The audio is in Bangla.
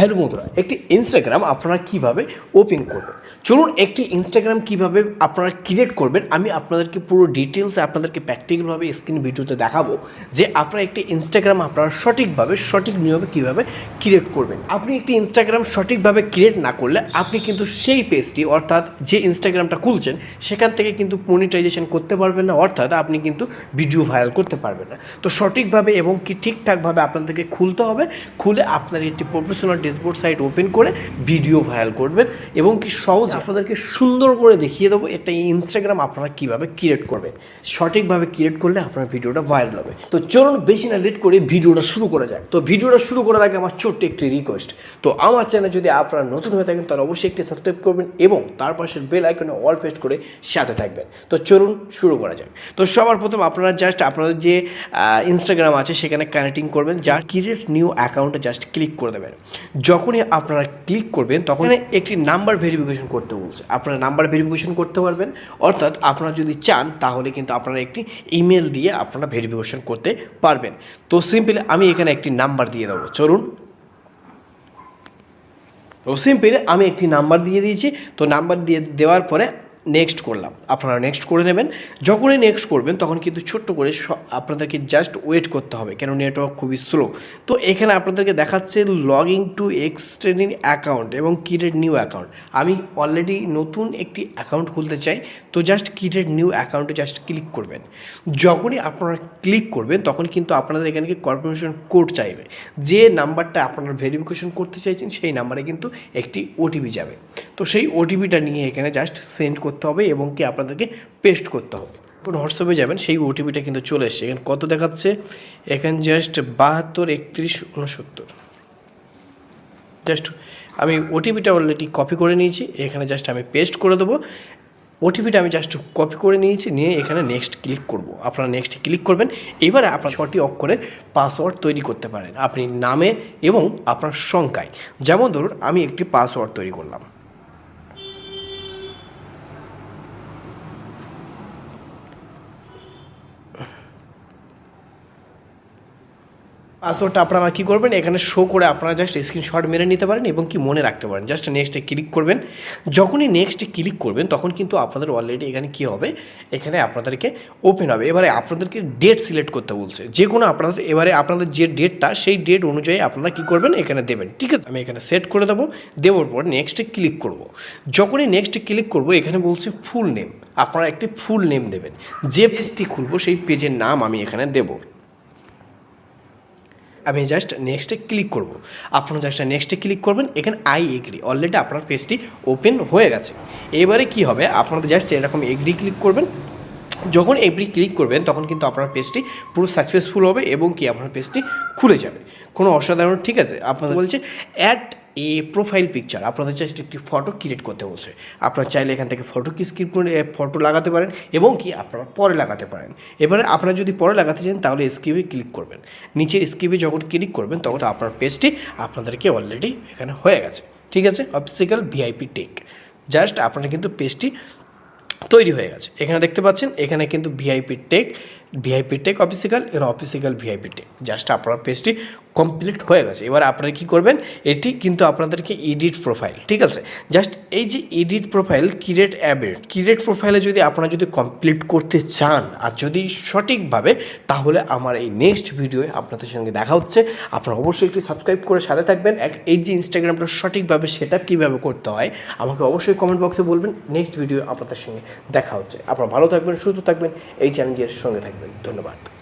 হ্যালো বন্ধুরা, একটি ইনস্টাগ্রাম আপনারা কীভাবে ওপেন করবেন? চলুন একটি ইনস্টাগ্রাম কীভাবে আপনারা ক্রিয়েট করবেন, আমি আপনাদেরকে পুরো ডিটেলস আপনাদেরকে প্র্যাকটিক্যালভাবে স্ক্রিন ভিডিওতে দেখাবো যে আপনারা একটি ইনস্টাগ্রাম আপনারা সঠিকভাবে, সঠিক নিয়মে কীভাবে ক্রিয়েট করবেন। আপনি একটি ইনস্টাগ্রাম সঠিকভাবে ক্রিয়েট না করলে আপনি কিন্তু সেই পেজটি অর্থাৎ যে ইনস্টাগ্রামটা খুলছেন, সেখান থেকে কিন্তু মনিটাইজেশন করতে পারবেন না, অর্থাৎ আপনি কিন্তু ভিডিও ভাইরাল করতে পারবেন না। তো সঠিকভাবে এবং কি ঠিকঠাকভাবে আপনাদেরকে খুলতে হবে, খুলে আপনার একটি প্রফেশনাল ড্যাশবোর্ড সাইট ওপেন করে ভিডিও ভাইরাল করবেন এবং কি সহজ আপনাদেরকে সুন্দর করে দেখিয়ে দেবো একটা ইনস্টাগ্রাম আপনারা কীভাবে ক্রিয়েট করবেন। সঠিকভাবে ক্রিয়েট করলে আপনার ভিডিওটা ভাইরাল হবে। তো চলুন বেশি না লেট করে ভিডিওটা শুরু করা যায় তো ভিডিওটা শুরু করার আগে আমার ছোট্ট একটি রিকোয়েস্ট তো আমার চ্যানেল যদি আপনারা নতুন হয়ে থাকেন তাহলে অবশ্যই একটি সাবস্ক্রাইব করবেন এবং তার পাশের বেল আইকনে অল পেস্ট করে সাথে থাকবেন। তো চলুন শুরু করা যাক। তো সবার প্রথম আপনারা জাস্ট আপনাদের যে ইনস্টাগ্রাম আছে সেখানে কানেক্টিং করবেন। যা ক্রিয়েট নিউ অ্যাকাউন্টে জাস্ট ক্লিক করে দেবেন। যখনই আপনারা ক্লিক করবেন তখন একটি নাম্বার ভেরিফিকেশন করতে বলছে। আপনারা নাম্বার ভেরিফিকেশন করতে পারবেন। অর্থাৎ আপনারা যদি চান তাহলে কিন্তু আপনারা একটি ইমেল দিয়ে আপনারা ভেরিফিকেশন করতে পারবেন। তো সিম্পলি আমি এখানে একটি নাম্বার দিয়ে দেবো। চলুন। তো সিম্পল আমি একটি নাম্বার দিয়ে দিয়েছি। তো নাম্বার দিয়ে দেওয়ার পরে নেক্সট করলাম। আপনারা নেক্সট করে নেবেন। যখনই নেক্সট করবেন, তখন কিন্তু ছোট্ট করে আপনাদেরকে জাস্ট ওয়েট করতে হবে, কেন নেটওয়ার্ক খুবই স্লো তো এখানে আপনাদেরকে দেখাচ্ছে লগিং টু এক্সটেন্ডিং অ্যাকাউন্ট এবং ক্রিয়েট নিউ অ্যাকাউন্ট আমি অলরেডি নতুন একটি অ্যাকাউন্ট খুলতে চাই, তো জাস্ট ক্রিয়েট নিউ অ্যাকাউন্টে জাস্ট ক্লিক করবেন। যখনই আপনারা ক্লিক করবেন, তখন কিন্তু আপনাদের এখানে কর্পোরেশন কোড চাইবে। যে নাম্বারটা আপনারা ভেরিফিকেশন করতে চাইছেন, সেই নাম্বারে কিন্তু একটি ওটিপি যাবে। তো সেই ওটিপিটা নিয়ে এখানে জাস্ট সেন্ড করতে হবে এবং কি আপনাদেরকে পেস্ট করতে হবে। যখন হোয়াটসঅ্যাপে যাবেন, সেই ওটিপিটা কিন্তু চলে এসছে। এখানে কত দেখাচ্ছে? এখানে জাস্ট বাহাত্তর, একত্রিশ উনসত্তর জাস্ট আমি ওটিপিটা অলরেডি কপি করে নিয়েছি। এখানে জাস্ট আমি পেস্ট করে দেবো। ওটিপিটা আমি জাস্ট কপি করে নিয়েছি, নিয়ে এখানে নেক্সট ক্লিক করব। আপনারা নেক্সট ক্লিক করবেন। এবারে আপনার ছটি অক্ষরে পাসওয়ার্ড তৈরি করতে পারেন। আপনি নামে এবং আপনার সংখ্যায়। যেমন ধরুন, আমি একটি পাসওয়ার্ড তৈরি করলাম। পাসওয়ার্ডটা আপনারা কী করবেন? এখানে শো করে আপনারা জাস্ট স্ক্রিনশট মেরে নিতে পারেন এবং কি মনে রাখতে পারেন। জাস্ট নেক্সটে ক্লিক করবেন। যখনই নেক্সটে ক্লিক করবেন, তখন কিন্তু আপনাদের অলরেডি এখানে কী হবে? এখানে আপনাদেরকে ওপেন হবে। এবারে আপনাদেরকে ডেট সিলেক্ট করতে বলছে। যে কোনো আপনাদের, এবারে আপনাদের যে ডেটটা সেই ডেট অনুযায়ী আপনারা কী করবেন? এখানে দেবেন। ঠিক আছে? আমি এখানে সেট করে দেবো। দেওয়ার পর নেক্সটে ক্লিক করব। যখনই নেক্সটে ক্লিক করব, এখানে বলছে ফুল নেম আপনারা একটি ফুল নেম দেবেন। যে পেজটি খুলবো, সেই পেজের নাম আমি এখানে দেবো। আমি জাস্ট নেক্সটে ক্লিক করব। আপনারা জাস্ট নেক্সটে ক্লিক করবেন, এখানে আই এগ্রি অলরেডি আপনার পেজটি ওপেন হয়ে গেছে। এবারে কি হবে? আপনারা জাস্ট এরকম এগ্রি ক্লিক করবেন। যখন এগ্রি ক্লিক করবেন, তখন কিন্তু আপনার পেজটি পুরো সাকসেসফুল হবে এবং কি আপনার পেজটি খুলে যাবে। কোনো অসাধারণ, ঠিক আছে? আপনাদের বলছে অ্যাড এ প্রোফাইল পিকচার আপনাদের জাস্ট একটি ফটো ক্রিয়েট করতে বলছে। আপনারা চাইলে এখান থেকে ফটো কি স্ক্রিপ করে ফটো লাগাতে পারেন এবং কি আপনারা পরে লাগাতে পারেন। এবারে আপনারা যদি পরে লাগাতে চান, তাহলে স্কিপে ক্লিক করবেন। নিচে স্কিপে যখন ক্লিক করবেন, তখন আপনার পেজটি আপনাদেরকে অলরেডি এখানে হয়ে গেছে। ঠিক আছে? অফিসিক্যাল ভিআইপি টেক জাস্ট আপনারা কিন্তু পেজটি তৈরি হয়ে গেছে। এখানে দেখতে পাচ্ছেন, এখানে কিন্তু VIP tech VIP tech official এর অফিসিক্যাল ভিআইপি টেক জাস্ট আপনার পেজটি কমপ্লিট হয়ে গেছে। এবার আপনারা কী করবেন? এটি কিন্তু আপনাদেরকে এডিট প্রোফাইল ঠিক আছে? জাস্ট এই যে এডিট প্রোফাইল ক্রিয়েট অ্যাবেট ক্রিয়েট প্রোফাইলে যদি আপনারা যদি কমপ্লিট করতে চান, আর যদি সঠিকভাবে, তাহলে আমার এই নেক্সট ভিডিওয়ে আপনাদের সঙ্গে দেখা হচ্ছে। আপনারা অবশ্যই একটু সাবস্ক্রাইব করে সাথে থাকবেন। এক এই যে ইনস্টাগ্রামটা সঠিকভাবে সেট আপ কীভাবে করতে হয়, আমাকে অবশ্যই কমেন্ট বক্সে বলবেন। নেক্সট ভিডিও আপনাদের সঙ্গে দেখা হচ্ছে। আপনারা ভালো থাকবেন, সুস্থ থাকবেন। এই চ্যানেলের সঙ্গে থাকবেন। ধন্যবাদ।